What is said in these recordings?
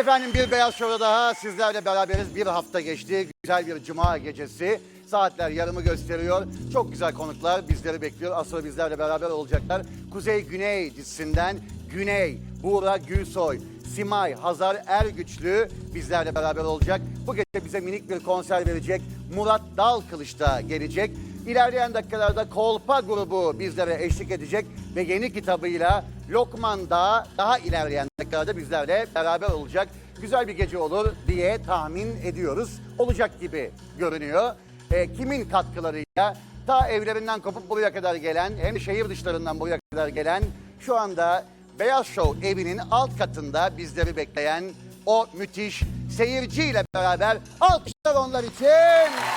Efendim bir Beyaz Show'da daha sizlerle beraberiz. Bir hafta geçti. Güzel bir cuma gecesi. Saatler yarımı gösteriyor. Çok güzel konuklar bizleri bekliyor. Az sonra bizlerle beraber olacaklar. Kuzey Güney dizisinden Güney, Buğra Gülsoy, Simay, Hazar Ergüçlü bizlerle beraber olacak. Bu gece bize minik bir konser verecek. Murat Dalkılıç da gelecek. İlerleyen dakikalarda Kolpa grubu bizlere eşlik edecek ve yeni kitabıyla Lokman da daha ilerleyen dakikalarda bizlerle beraber olacak. Güzel bir gece olur diye tahmin ediyoruz. Olacak gibi görünüyor. E, kimin katkılarıyla ta evlerinden kopup buraya kadar gelen hem şehir dışlarından buraya kadar gelen şu anda Beyaz Show evinin alt katında bizleri bekleyen o müthiş seyirciyle beraber alkışlar onlar için.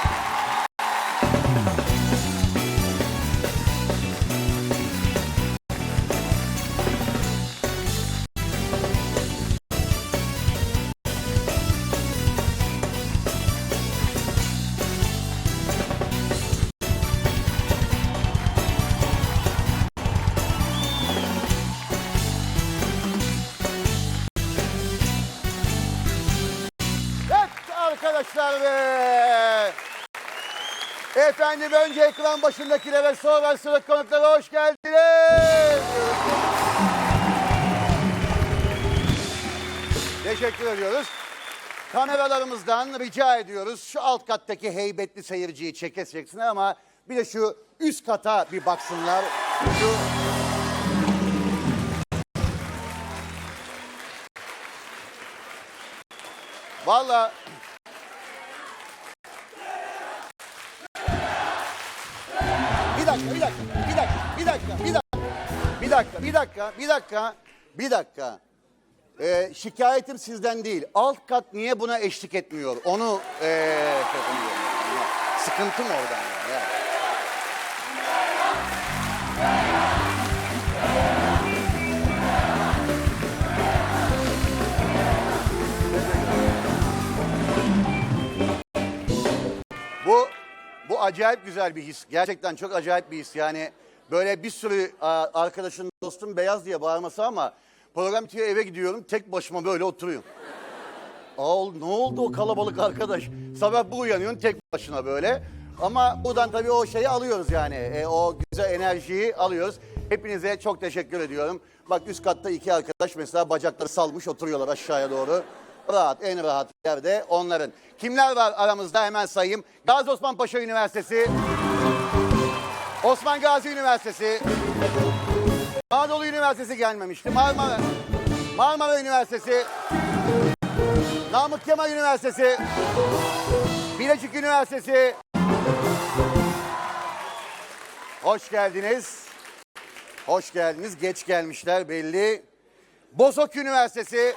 Arkadaşlar. Efendim önce ekran başındakilere sonra sıra konuklara hoş geldiniz. Teşekkür ediyoruz. Kameralarımızdan rica ediyoruz şu alt kattaki heybetli seyirciyi çeke çeksinler ama bir de şu üst kata bir baksınlar. Şu Vallahi bir dakika, bir dakika, bir dakika, bir dakika. Bir dakika, bir dakika, bir dakika, bir dakika. Ee, şikayetim sizden değil. Alt kat niye buna eşlik etmiyor? Onu ee, sıkıntım oradan. Bu bu acayip güzel bir his. Gerçekten çok acayip bir his. Yani böyle bir sürü arkadaşın, dostum beyaz diye bağırması ama program bitiyor eve gidiyorum tek başıma böyle oturuyorum. Aa, ne oldu o kalabalık arkadaş? Sabah bu uyanıyorsun tek başına böyle. Ama buradan tabii o şeyi alıyoruz yani. E, o güzel enerjiyi alıyoruz. Hepinize çok teşekkür ediyorum. Bak üst katta iki arkadaş mesela bacakları salmış oturuyorlar aşağıya doğru. Rahat, en rahat yerde onların. Kimler var aramızda hemen sayayım. Gazi Osman Paşa Üniversitesi, Osman Gazi Üniversitesi, Anadolu Üniversitesi gelmemişti. Marmara, Marmara Üniversitesi, Namık Kemal Üniversitesi, Bilecik Üniversitesi. Hoş geldiniz. Hoş geldiniz. Geç gelmişler belli. Bozok Üniversitesi.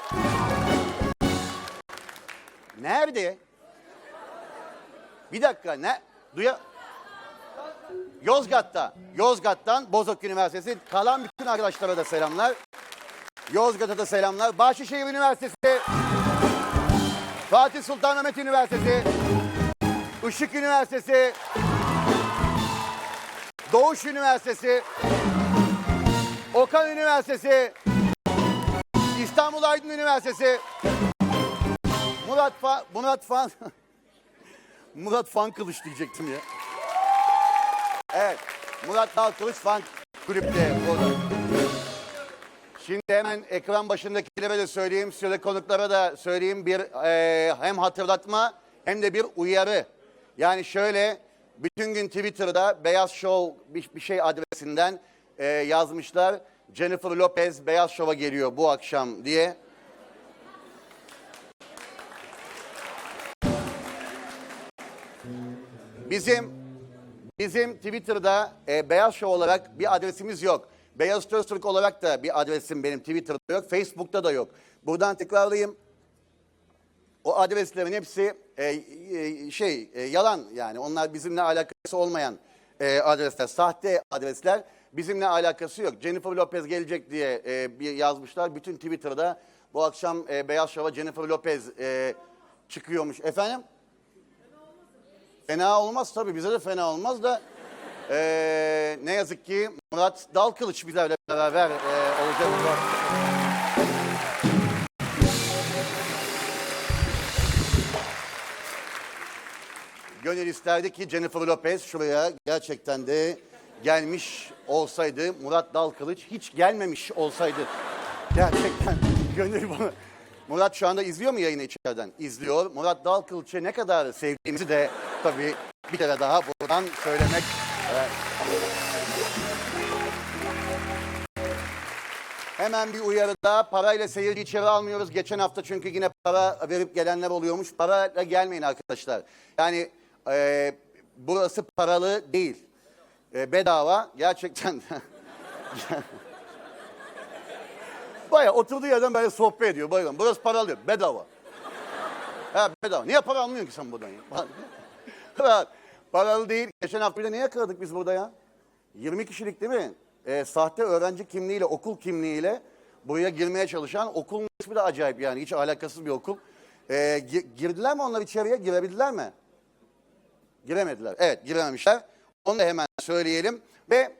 Nerede? Bir dakika ne? Duya... Yozgat'ta. Yozgat'tan Bozok Üniversitesi. Kalan bütün arkadaşlara da selamlar. Yozgat'a da selamlar. Bahçeşehir Üniversitesi. Fatih Sultan Mehmet Üniversitesi. Işık Üniversitesi. Doğuş Üniversitesi. Okan Üniversitesi. İstanbul Aydın Üniversitesi. Murat Fa Murat Fan Murat Fan Kılıç diyecektim ya. Evet. Murat Dal Kılıç Fan kulüpte. Şimdi hemen ekran başındakilere de söyleyeyim, süre konuklara da söyleyeyim bir eee, hem hatırlatma hem de bir uyarı. Yani şöyle bütün gün Twitter'da Beyaz Show bir, bir şey adresinden eee, yazmışlar. Jennifer Lopez Beyaz Show'a geliyor bu akşam diye. Bizim bizim Twitter'da e, Beyaz Show olarak bir adresimiz yok. Beyaz Öztürk olarak da bir adresim benim Twitter'da yok. Facebook'ta da yok. Buradan tekrarlayayım. O adreslerin hepsi e, e, şey e, yalan yani. Onlar bizimle alakası olmayan e, adresler, sahte adresler. Bizimle alakası yok. Jennifer Lopez gelecek diye e, bir yazmışlar. Bütün Twitter'da bu akşam e, Beyaz Show'a Jennifer Lopez e, çıkıyormuş. Efendim? Fena olmaz tabii bize de fena olmaz da ee, ne yazık ki Murat Dalkılıç bizlerle beraber e, olacak. Gönül isterdi ki Jennifer Lopez şuraya gerçekten de gelmiş olsaydı, Murat Dalkılıç hiç gelmemiş olsaydı. Gerçekten gönül bunu. Murat şu anda izliyor mu yayını içeriden? İzliyor. Murat Dalkılıç'ı ne kadar sevdiğimizi de tabii bir kere daha buradan söylemek. Hemen bir uyarıda parayla seyirci içeri almıyoruz. Geçen hafta çünkü yine para verip gelenler oluyormuş. Parayla gelmeyin arkadaşlar. Yani e, burası paralı değil. E, bedava gerçekten. Baya oturduğu yerden böyle sohbet ediyor. Buyurun burası paralı bedava. Ha bedava. Niye para almıyorsun ki sen buradan? Rahat. Paralı değil. Geçen hafta bir de ne yakaladık biz burada ya? 20 kişilik değil mi? Ee, sahte öğrenci kimliğiyle, okul kimliğiyle buraya girmeye çalışan okulun ismi de acayip yani. Hiç alakasız bir okul. Gi- girdiler mi onlar içeriye? Girebildiler mi? Giremediler. Evet girememişler. Onu da hemen söyleyelim. Ve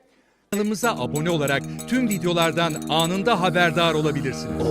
Kanalımıza abone olarak tüm videolardan anında haberdar olabilirsiniz.